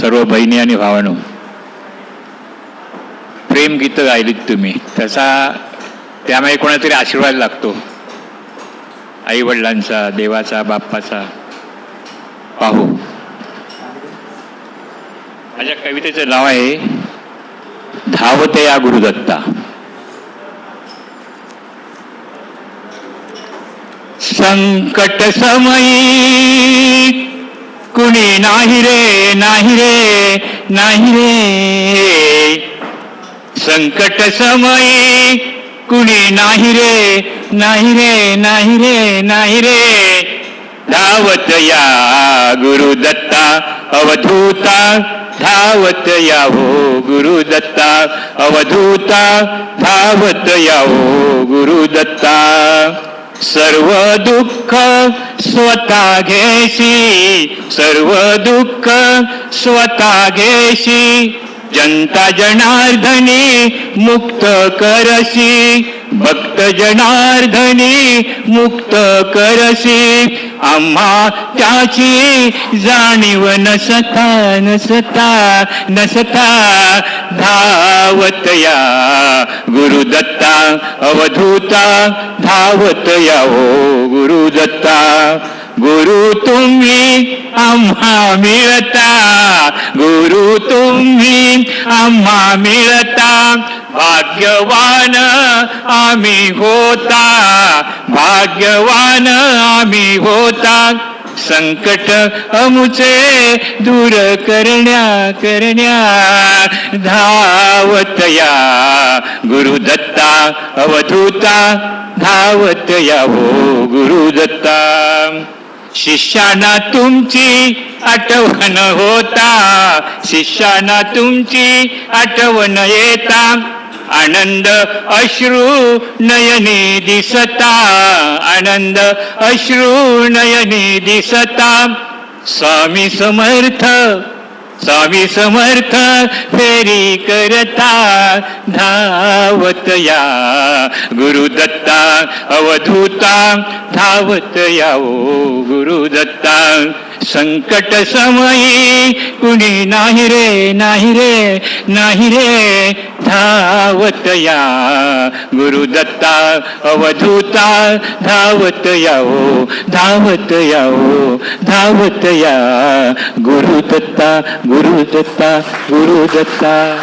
सर्व बहिणी आणि भावानो प्रेम गीतं गायलीत तुम्ही. त्याचा त्यामुळे कोणातरी आशीर्वाद लागतो. आई वडिलांचा देवाचा बाप्पाचा. पाहू. माझ्या कवितेचं नाव आहे धावते या गुरुदत्ता. संकट समयी कुणी नाही रे नाही रे नाही रे. संकट समयी कुणी नाही रे नाही रे नाही रे नाही रे. धावत या गुरुदत्ता अवधूता धावत या हो गुरुदत्ता अवधूता धावत या हो गुरुदत्ता सर्व दुःख स्वतः घेशी सर्व दुःख स्वतः घेशी जनता जनार्दनी मुक्त करशी भक्त जनार्दनी मुक्त करशी आम्हा त्याची जाणीव नसता नसता नसता. धावत या गुरुदत्ता अवधूता. धावत या ओ गुरुदत्ता. गुरु तुम्ही आम्हा मिळता. गुरु तुम्ही आम्हा मिळता. भाग्यवान आम्ही होता. भाग्यवान आम्ही होता. संकट अमुचे दूर करण्या करण्या. धावत या गुरुदत्ता अवधूता. धावत या हो गुरुदत्ता शिष्याना तुमची आठवण होता. शिष्याना तुमची आठवण येता. आनंद अश्रू नयनी दिसता. आनंद अश्रू नयनी दिसता. स्वामी समर्थ स्वामी समर्थ फेरी करता. धावतया गुरुदत्ता अवधूता. धावत या ओ गुरुदत्ता. संकट समयी कुणी नाही रे नाही रे नाही रे. धावतया गुरुदत्ता अवधूता. धावत या ओ धावत या धावत या. गुरुदत्ता गुरुदत्ता गुरुदत्ता.